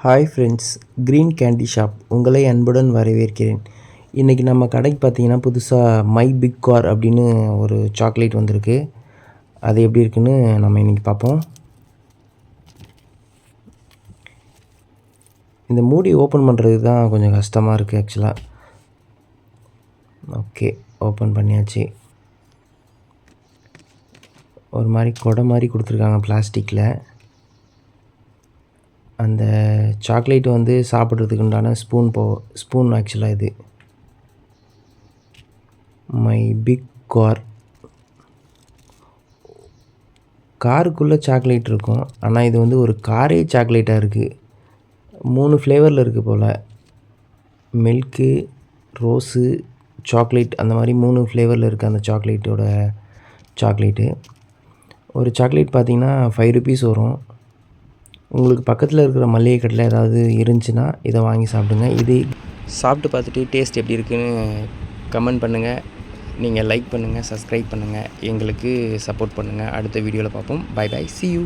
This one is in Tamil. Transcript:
Hi friends green candy shop உங்களை அன்புடன் வரவேற்கிறேன். இன்றைக்கி நம்ம கடைக்கு பார்த்தீங்கன்னா புதுசாக மை பிக் கார் அப்படின்னு ஒரு சாக்லேட் வந்திருக்கு. அது எப்படி இருக்குன்னு நம்ம இன்றைக்கி பார்ப்போம். இந்த மூடி ஓப்பன் பண்ணுறது தான் கொஞ்சம் கஷ்டமாக இருக்குது ஆக்சுவலாக ஓகே ஓப்பன் பண்ணியாச்சு. ஒரு மாதிரி கொடை மாதிரி கொடுத்துருக்காங்க பிளாஸ்டிக்கில் அந்த சாக்லேட் வந்து சாப்பிட்றதுக்கு உண்டான ஸ்பூன் போ ஸ்பூன் ஆக்சுவலாக இது. மை பிக் கார் காருக்குள்ளே சாக்லேட் இருக்கும். ஆனால் இது வந்து ஒரு காரே சாக்லேட்டாக இருக்குது மூணு ஃப்ளேவரில் இருக்குது போல். மில்க்கு ரோஸு சாக்லேட் அந்த மாதிரி மூணு ஃப்ளேவரில் இருக்குது அந்த சாக்லேட்டோட சாக்லேட்டு. ஒரு சாக்லேட் பார்த்திங்கன்னா ஃபைவ் ருபீஸ் வரும். உங்களுக்கு பக்கத்தில் இருக்கிற மளிகை கடையில் ஏதாவது இருந்துச்சுன்னா இதை வாங்கி சாப்பிடுங்க. இது சாப்பிட்டு பார்த்துட்டு டேஸ்ட் எப்படி இருக்குன்னு கமெண்ட் பண்ணுங்கள் நீங்கள் லைக் பண்ணுங்கள் சப்ஸ்கிரைப் பண்ணுங்கள் எங்களுக்கு சப்போர்ட் பண்ணுங்கள் அடுத்த வீடியோவில் பார்ப்போம். By by C you